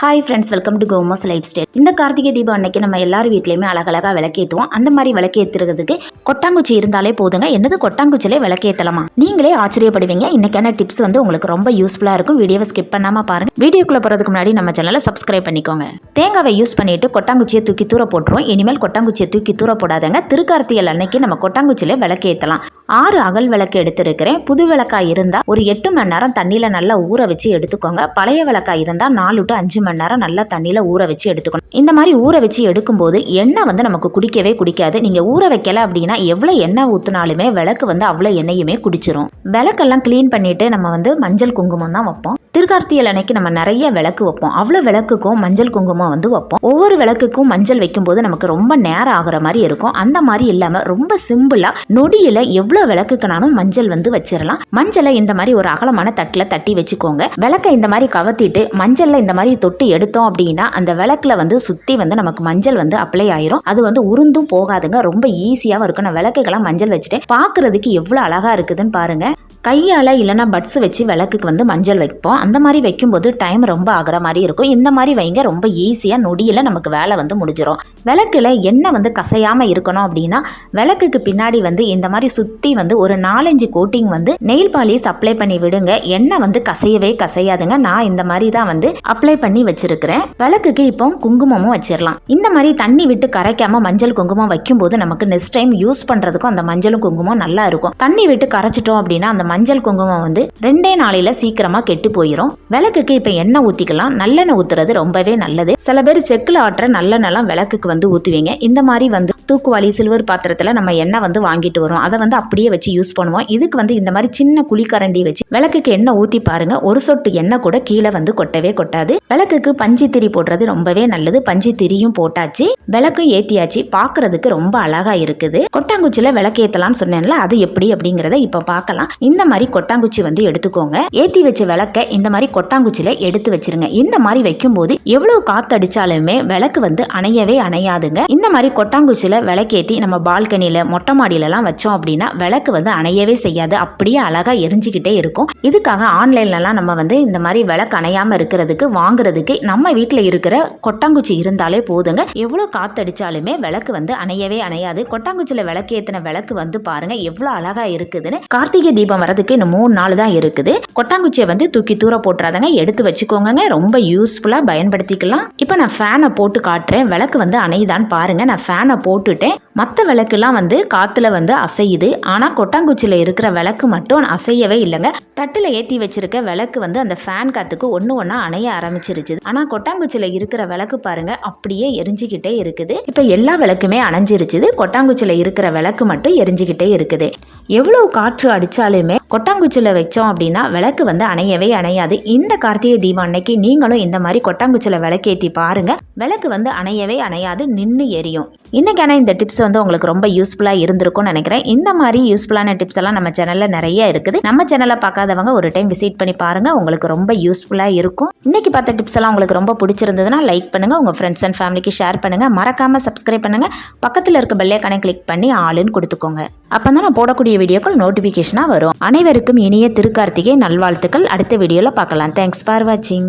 Hi friends welcome to Komos lifestyle இந்த கார்த்திகை தீபம் அன்னைக்கு நம்ம எல்லார் வீட்லையுமே அழகழகாக விளக்கேற்றுவோம் அந்த மாதிரி விளக்கேற்றுறதுக்கு கொட்டாங்குச்சி இருந்தாலே போதுங்க. என்னது கொட்டாங்குச்சிலே விளக்கேற்றலாமா நீங்களே ஆச்சரியப்படுவீங்க. இன்னைக்கான டிப்ஸ் வந்து உங்களுக்கு ரொம்ப யூஸ்ஃபுல்லாக இருக்கும். வீடியோவை ஸ்கிப் பண்ணாமல் பாருங்க. வீடியோக்குள்ளே போகிறதுக்கு முன்னாடி நம்ம சேனலை சப்ஸ்கிரைப் பண்ணிக்கோங்க. தேங்காவை யூஸ் பண்ணிட்டு கொட்டாங்குச்சியை தூக்கி தூர போட்டுருவோம். இனிமேல் கொட்டாங்குச்சியை தூக்கி தூர போடாதங்க. திருக்கார்த்தியல் அன்னைக்கு நம்ம கொட்டாங்குச்சியிலே விளக்கேற்றலாம் ஆறு அகல் விளக்கு எடுத்திருக்கிறேன். புது விளக்காக இருந்தால் ஒரு எட்டு மணி நேரம் தண்ணியில் நல்லா ஊற வச்சு எடுத்துக்கோங்க. பழைய விளக்காக இருந்தால் நாலு டு அஞ்சு மணி நேரம் நல்லா தண்ணியில் ஊற வச்சு எடுத்துக்கணும். இந்த மாதிரி ஊற வச்சு எடுக்கும்போது எண்ணெய் வந்து நமக்கு குடிக்கவே குடிக்காது. நீங்கள் ஊற வைக்கல அப்படின்னா எவ்வளோ எண்ணெய் ஊற்றினாலுமே விளக்கு வந்து அவ்வளோ எண்ணெயுமே குடிச்சிரும். விளக்கெல்லாம் க்ளீன் பண்ணிட்டு நம்ம வந்து மஞ்சள் குங்குமம் தான் வைப்போம். திருக்கார்த்தியல் அன்னைக்கு நம்ம நிறைய விளக்கு வைப்போம். அவ்வளோ விளக்குக்கும் மஞ்சள் குங்குமம் வந்து வைப்போம். ஒவ்வொரு விளக்குக்கும் மஞ்சள் வைக்கும்போது நமக்கு ரொம்ப நேரம் ஆகுற மாதிரி இருக்கும். அந்த மாதிரி இல்லாமல் ரொம்ப சிம்பிளாக நொடியில் எவ்வளோ விளக்குக்குனாலும் மஞ்சள் வந்து வச்சிடலாம் மஞ்சளை இந்த மாதிரி ஒரு அகலமான தட்டில் தட்டி வச்சுக்கோங்க. விளக்கை இந்த மாதிரி கவத்திட்டு மஞ்சளில் இந்த மாதிரி தொட்டு எடுத்தோம் அப்படின்னா அந்த விளக்குல வந்து சுற்றி வந்து நமக்கு மஞ்சள் வந்து அப்ளை ஆயிரும். அது வந்து உருந்தும் போகாதுங்க. ரொம்ப ஈஸியாகவும் இருக்கும். நான் விளக்குக்கெல்லாம் மஞ்சள் வச்சுட்டு பார்க்குறதுக்கு எவ்வளோ அழகாக இருக்குதுன்னு பாருங்கள் கையால் இல்லைனா பட்ஸ் வச்சு விளக்குக்கு வந்து மஞ்சள் வைப்போம். அந்த மாதிரி வைக்கும்போது டைம் ரொம்ப ஆகிற மாதிரி இருக்கும். இந்த மாதிரி வைங்க ரொம்ப ஈஸியாக நொடியில் நமக்கு வேலை வந்து முடிஞ்சிடும் விளக்குல எண்ணெய் வந்து கசையாமல் இருக்கணும் அப்படின்னா விளக்குக்கு பின்னாடி வந்து இந்த மாதிரி சுற்றி வந்து ஒரு நாலஞ்சு கோட்டிங் வந்து நெயில் பாலிஸ் அப்ளை பண்ணி விடுங்க. எண்ணெய் வந்து கசையவே கசையாதுங்க. நான் இந்த மாதிரி தான் வந்து அப்ளை பண்ணி வச்சிருக்கிறேன். விளக்குக்கு இப்போ குங்குமமும் வச்சிடலாம் இந்த மாதிரி தண்ணி விட்டு கரைக்காம மஞ்சள் குங்குமம் வைக்கும்போது நமக்கு நெக்ஸ்ட் டைம் யூஸ் பண்ணுறதுக்கும் அந்த மஞ்சளும் குங்குமம் நல்லா இருக்கும். தண்ணி விட்டு கரைச்சிட்டோம் அப்படின்னா அந்த மஞ்சள் குங்குமம் வந்து ரெண்டே நாளையில சீக்கிரமா கெட்டு போயிடும் விளக்குக்கு இப்ப எண்ணெய் ஊத்திக்கலாம். நல்லெண்ணெய் ஊத்துறது ரொம்பவே நல்லது. சில பேர் செக்குல ஆட்டுற நல்லெண்ணெய்லாம் விளக்குக்கு வந்து ஊத்துவீங்க. இந்த மாதிரி வந்து தூக்குவாளி சில்வர் பாத்திரத்துல நம்ம எண்ணெய் வந்து வாங்கிட்டு வரோம் அதை வந்து அப்படியே வச்சு யூஸ் பண்ணுவோம். இதுக்கு வந்து இந்த மாதிரி சின்ன குழிக்கரண்டி வச்சு விளக்குக்கு எண்ணெய் ஊத்தி பாருங்க. ஒரு சொட்டு எண்ணெய் கூட கீழே வந்து கொட்டவே கொட்டாது. விளக்குக்கு பஞ்சு திரி போடுறது ரொம்பவே நல்லது. பஞ்சு திரியும் போட்டாச்சு. விளக்கும் ஏத்தியாச்சு. பாக்குறதுக்கு ரொம்ப அழகா இருக்குது. கொட்டாங்குச்சியில விளக்கு ஏத்தலாம்னு சொன்னேன்ல அது எப்படி அப்படிங்கறத இப்ப பார்க்கலாம் இந்த மாதிரி கொட்டாங்குச்சி வந்து எடுத்துக்கோங்க. ஏத்தி வச்ச விளக்க இந்த மாதிரி கொட்டாங்குச்சியில எடுத்து வச்சிருங்க. இந்த மாதிரி வைக்கும்போது எவ்வளவு காத்து அடிச்சாலுமே விளக்கு வந்து அணையவே அணையாதுங்க. இந்த மாதிரி கொட்டாங்குச்சியில விளக்கேத்தி நம்ம பால்கனியில மொட்டை மாடியிலலாம் வச்சோம் அப்படின்னா விளக்கு வந்து அணையவே செய்யாது. அப்படியே அழகா எரிஞ்சுக்கிட்டே இருக்கும். இதுக்காக ஆன்லைன்லலாம் நம்ம வந்து இந்த மாதிரி விளக்கு அணையாம இருக்கிறதுக்கு வாங்குறதுக்கு நம்ம வீட்டில் இருக்கிற கொட்டாங்குச்சி இருந்தாலே போதுங்க. எவ்வளோ காத்தடிச்சாலுமே விளக்கு வந்து அணையவே அணையாது. கொட்டாங்குச்சியில் விளக்கு ஏற்றின விளக்கு வந்து பாருங்க எவ்வளோ அழகா இருக்குதுன்னு. கார்த்திகை தீபம் வரதுக்கு இன்னும் மூணு நாள் தான் இருக்குது. கொட்டாங்குச்சியை வந்து தூக்கி தூர போட்டுறாதங்க எடுத்து வச்சுக்கோங்க ரொம்ப யூஸ்ஃபுல்லாக பயன்படுத்திக்கலாம். இப்போ நான் ஃபேனை போட்டு காட்டுறேன். விளக்கு வந்து அணையுதான்னு பாருங்க. நான் ஃபேனை போட்டுட்டேன். மற்ற விளக்குலாம் வந்து காற்றுல வந்து அசையுது. ஆனால் கொட்டாங்குச்சியில் இருக்கிற விளக்கு மட்டும் அசையவே இல்லைங்க. தட்டில் ஏற்றி வச்சிருக்க விளக்கு வந்து அந்த ஃபேன் காற்றுக்கு ஒன்று ஒன்றா அணைய ஆரம்பிச்சிருச்சு ஆனால் கொட்டாங்குச்சியில் இருக்கிற விளக்கு பாருங்க அப்படியே எரிஞ்சுக்கிட்டே இருக்குது. இப்போ எல்லா விளக்குமே அணைஞ்சிருச்சுது. கொட்டாங்குச்சியில் இருக்கிற விளக்கு மட்டும் எரிஞ்சுக்கிட்டே இருக்குது. எவ்வளோ காற்று அடித்தாலுமே கொட்டாங்குச்சியில் வச்சோம் அப்படின்னா விளக்கு வந்து அணையவே அணையாது. இந்த கார்த்திகை தீபம் அன்னைக்கு நீங்களும் இந்த மாதிரி கொட்டாங்குச்சியில் விளக்கேற்றி பாருங்க. விளக்கு வந்து அணையவே அணையாது நின்று எரியும். இன்னைக்கான இந்த டிப்ஸ் வந்து உங்களுக்கு ரொம்ப யூஸ்ஃபுல்லாக இருந்திருக்கும்னு நினைக்கிறேன். இந்த மாதிரி யூஸ்ஃபுல்லான டிப்ஸ் எல்லாம் நம்ம சேனலில் நிறைய இருக்குது. நம்ம சேனலை பார்க்காதவங்க ஒரு டைம் விசிட் பண்ணி பாருங்கள் உங்களுக்கு ரொம்ப யூஸ்ஃபுல்லாக இருக்கும். இன்றைக்கி பார்த்த டிப்ஸ் எல்லாம் உங்களுக்கு ரொம்ப பிடிச்சிருந்ததுன்னா லைக் பண்ணுங்கள் உங்கள் ஃப்ரெண்ட்ஸ் அண்ட் ஃபேமிலிக்கு ஷேர் பண்ணுங்கள் மறக்காமல் சப்ஸ்கிரைப் பண்ணுங்கள் பக்கத்தில் இருக்க பெல்லைக்கானை கிளிக் பண்ணி ஆளுன்னு கொடுத்துக்கோங்க. அப்போ தான் நான் போடக்கூடிய வீடியோக்கள் நோட்டிஃபிகேஷனாக வரும். அனைவருக்கும் இனிய திருக்கார்த்திகை நல்வாழ்த்துக்கள். அடுத்த வீடியோவில் பார்க்கலாம். தேங்க்ஸ் ஃபார் வாட்சிங்